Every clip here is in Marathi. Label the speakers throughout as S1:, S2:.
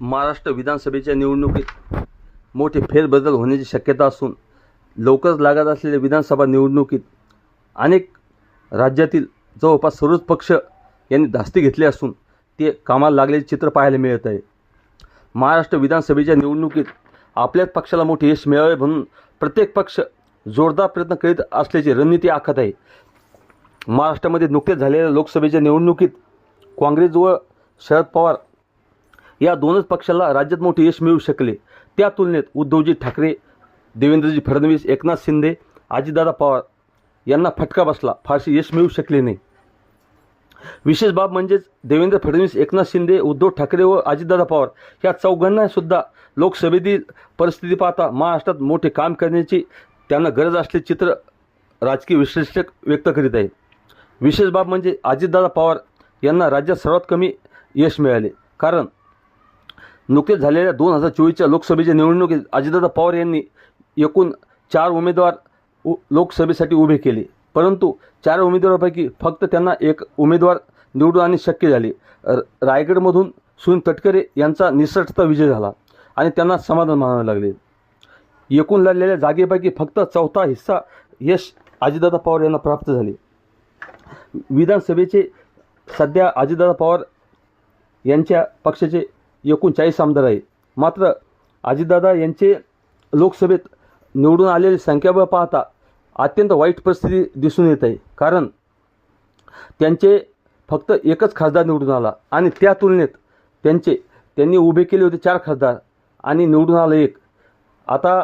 S1: महाराष्ट्र विधानसभेच्या निवडणुकीत मोठे फेरबदल होण्याची शक्यता असून लवकरच लागत असलेल्या विधानसभा निवडणुकीत अनेक राज्यातील जवळपास सर्वच पक्ष यांनी धास्ती घेतली असून ते कामाला लागलेले चित्र पाहायला मिळत आहे. महाराष्ट्र विधानसभेच्या निवडणुकीत आपल्याच पक्षाला मोठे यश मिळावे म्हणून प्रत्येक पक्ष जोरदार प्रयत्न करीत असल्याची रणनीती आखत आहे. महाराष्ट्रामध्ये नुकतेच झालेल्या लोकसभेच्या निवडणुकीत काँग्रेस व शरद पवार या दोनच पक्षाला राज्यात मोठे यश मिळू शकले. त्या तुलनेत उद्धवजी ठाकरे देवेंद्रजी फडणवीस एकनाथ शिंदे अजितदादा पवार यांना फटका बसला. फारसे यश मिळू शकले नाही. विशेष बाब म्हणजेच देवेंद्र फडणवीस एकनाथ शिंदे उद्धव ठाकरे व अजितदादा पवार या चौघांना सुद्धा लोकसभेतील परिस्थिती पाहता महाराष्ट्रात मोठे काम करण्याची त्यांना गरज असले चित्र राजकीय विश्लेषक व्यक्त करीत आहे विशेष बाब म्हणजे अजितदादा पवार यांना राज्यात सर्वात कमी यश मिळाले. कारण नुकतेच झालेल्या दोन हजार चोवीसच्या लोकसभेच्या निवडणुकीत अजितदादा पवार यांनी एकूण चार उमेदवार उ लोकसभेसाठी उभे केले. परंतु चार उमेदवारापैकी फक्त त्यांना एक उमेदवार निवडून आणणे शक्य झाले. र रायगडमधून सुनील तटकरे यांचा निसटता विजय झाला आणि त्यांना समाधान मानावे लागले. एकूण लढलेल्या जागेपैकी फक्त चौथा हिस्सा यश अजितदादा पवार यांना प्राप्त झाले. विधानसभेचे सध्या अजितदादा पवार यांच्या पक्षाचे एकूण चाळीस आमदार आहे मात्र अजितदादा यांचे लोकसभेत निवडून आलेली संख्याबळ पाहता अत्यंत वाईट परिस्थिती दिसून येत आहे. कारण त्यांचे फक्त एकच खासदार निवडून आला आणि त्या तुलनेत त्यांचे त्यांनी उभे केले होते चार खासदार आणि निवडून आलं एक. आता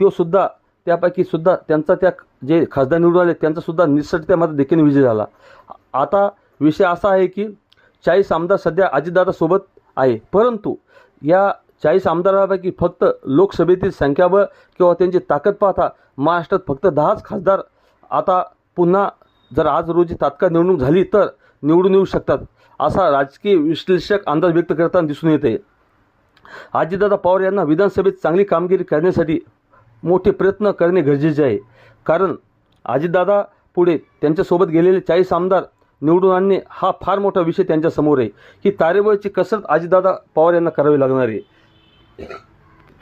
S1: तो सुद्धा त्यापैकी सुद्धा त्यांचा त्या जे खासदार निवडून आले त्यांचासुद्धा निसटत्यामध्ये मात्र देखील विजय झाला. आता विषय असा आहे की चाळीस आमदार सध्या अजितदादासोबत आहे. परंतु या चाळीस आमदारांपैकी फक्त लोकसभेतील संख्याबळ किंवा त्यांची ताकद पाहता महाराष्ट्रात फक्त दहाच खासदार आता पुन्हा जर आज रोजी तात्काळ निवडणूक झाली तर निवडून येऊ शकतात असा राजकीय विश्लेषक अंदाज व्यक्त करताना दिसून येते. अजितदादा पवार यांना विधानसभेत चांगली कामगिरी करण्यासाठी मोठे प्रयत्न करणे गरजेचे आहे. कारण अजितदादा पुढे त्यांच्यासोबत गेलेले चाळीस आमदार निवडून आणणे हा फार मोठा विषय त्यांच्यासमोर आहे. ही तारेबळची कसरत आजीदादा पवार यांना करावी लागणार आहे.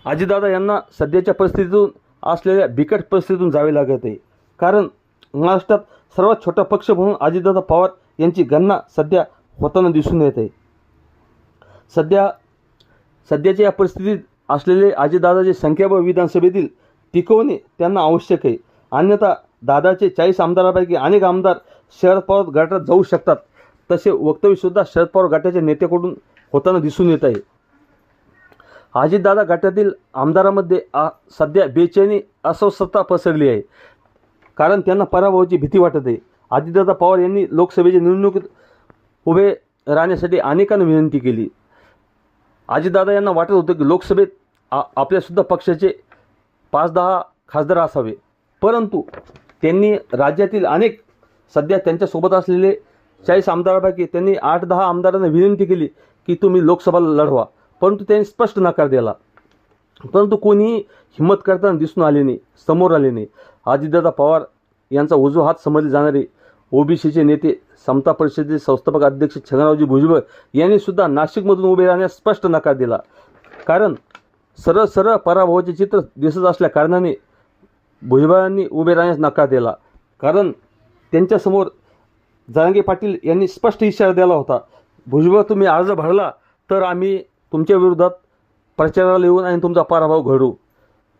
S1: आजीदादा यांना सध्याच्या परिस्थितीतून असलेल्या बिकट परिस्थितीतून जावे लागत आहे. कारण महाराष्ट्रात सर्वात छोटा पक्ष म्हणून अजितदादा पवार यांची गणना सध्या होताना दिसून येत आहे. सध्या सध्याच्या या परिस्थितीत असलेले अजितदादाचे संख्याबळ विधानसभेतील टिकवणे त्यांना आवश्यक आहे. अन्यथा दादाचे चाळीस आमदारापैकी अनेक आमदार शरद पवार गटात जाऊ शकतात. तसे वक्तव्यसुद्धा शरद पवार गटाच्या नेत्याकडून होताना दिसून येत आहे. अजितदादा गटातील आमदारामध्ये आ सध्या बेचैनी अस्वस्थता पसरली आहे. कारण त्यांना पराभवाची भीती वाटत आहे. अजितदादा पवार यांनी लोकसभेच्या निवडणुकीत उभे राहण्यासाठी अनेकांना विनंती केली. अजितदादा यांना वाटत होतं की लोकसभेत आ आपल्यासुद्धा पक्षाचे पाच दहा खासदार असावे. परंतु त्यांनी राज्यातील अनेक सध्या त्यांच्यासोबत असलेले चाळीस आमदारापैकी त्यांनी आठ दहा आमदारांना विनंती केली की तुम्ही लोकसभा लढवा. परंतु त्यांनी स्पष्ट नकार दिला. परंतु कोणीही हिंमत करताना दिसून आले नाही समोर आले नाही. अजितदादा पवार यांचा उजवा हात समजले जाणारे ओबीसीचे नेते समता परिषदेचे संस्थापक अध्यक्ष छगनरावजी भुजबळ यांनी सुद्धा नाशिकमधून उभे राहण्यास स्पष्ट नकार दिला. कारण सरळ सरळ पराभवाचे चित्र दिसत असल्या कारणाने भुजबळांनी उभे राहण्यास नकार दिला. कारण त्यांच्यासमोर जरांगे पाटील यांनी स्पष्ट इशारा दिला होता भुजबळ तुम्ही अर्ज भरला तर आम्ही तुमच्या विरोधात प्रचाराला येऊन आणि तुमचा पराभव घडू.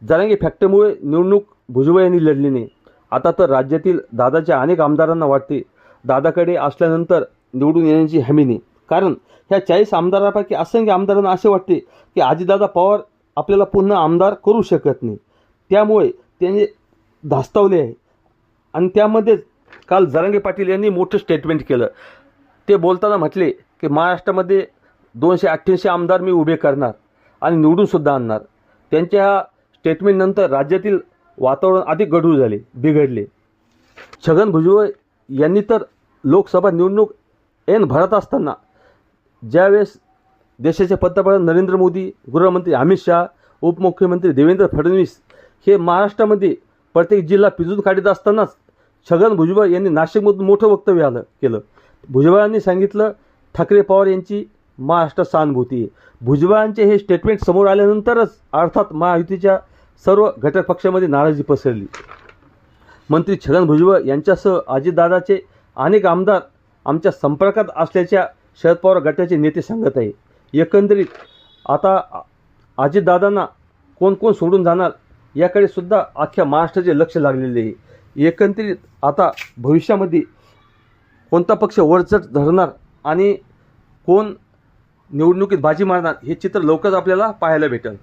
S1: जरांगे फॅक्टरीमुळे निवडणूक भुजबळ यांनी लढली नाही. आता तर राज्यातील दादाच्या अनेक आमदारांना वाटते दादाकडे असल्यानंतर निवडून येण्याची हमी नाही. कारण ह्या चाळीस आमदारापैकी असंख्य आमदारांना असे वाटते की आजीदादा पवार आपल्याला पुन्हा आमदार करू शकत नाही. त्यामुळे त्यांनी धास्तावले आहे. आणि त्यामध्येच काल जरांगे पाटील यांनी मोठं स्टेटमेंट केलं. ते बोलताना म्हटले की महाराष्ट्रामध्ये दोनशे अठ्ठ्याऐंशी आमदार मी उभे करणार आणि निवडूनसुद्धा आणणार. त्यांच्या ह्या स्टेटमेंटनंतर राज्यातील वातावरण अधिक गढूळ झाले बिघडले. छगन भुजबळ यांनी तर लोकसभा निवडणूक ऐन भरत असताना ज्यावेळेस देशाचे पंतप्रधान नरेंद्र मोदी गृहमंत्री अमित शहा उपमुख्यमंत्री देवेंद्र फडणवीस हे महाराष्ट्रामध्ये प्रत्येक जिल्हा पिजून काढत असतानाच छगन भुजबळ यांनी नाशिकमधून मोठं वक्तव्य आलं केलं. भुजबळांनी सांगितलं ठाकरे पवार यांची महाराष्ट्र सहानुभूती आहे. भुजबळांचे हे स्टेटमेंट समोर आल्यानंतरच अर्थात महायुतीच्या सर्व घटक पक्षामध्ये नाराजी पसरली. मंत्री छगन भुजबळ यांच्यासह अजितदादाचे अनेक आमदार आमच्या संपर्कात असल्याच्या शरद पवार गटाचे नेते सांगत आहे. एकंदरीत आता अजितदादांना कोण कोण सोडून जाणार याकडे सुद्धा अख्ख्या महाराष्ट्राचे लक्ष लागलेले आहे. एकंदरीत आता भविष्यामध्ये कोणता पक्ष वरचढ धरणार आणि कोण निवडणुकीत बाजी मारणार हे चित्र लवकरच आपल्याला पाहायला भेटेल.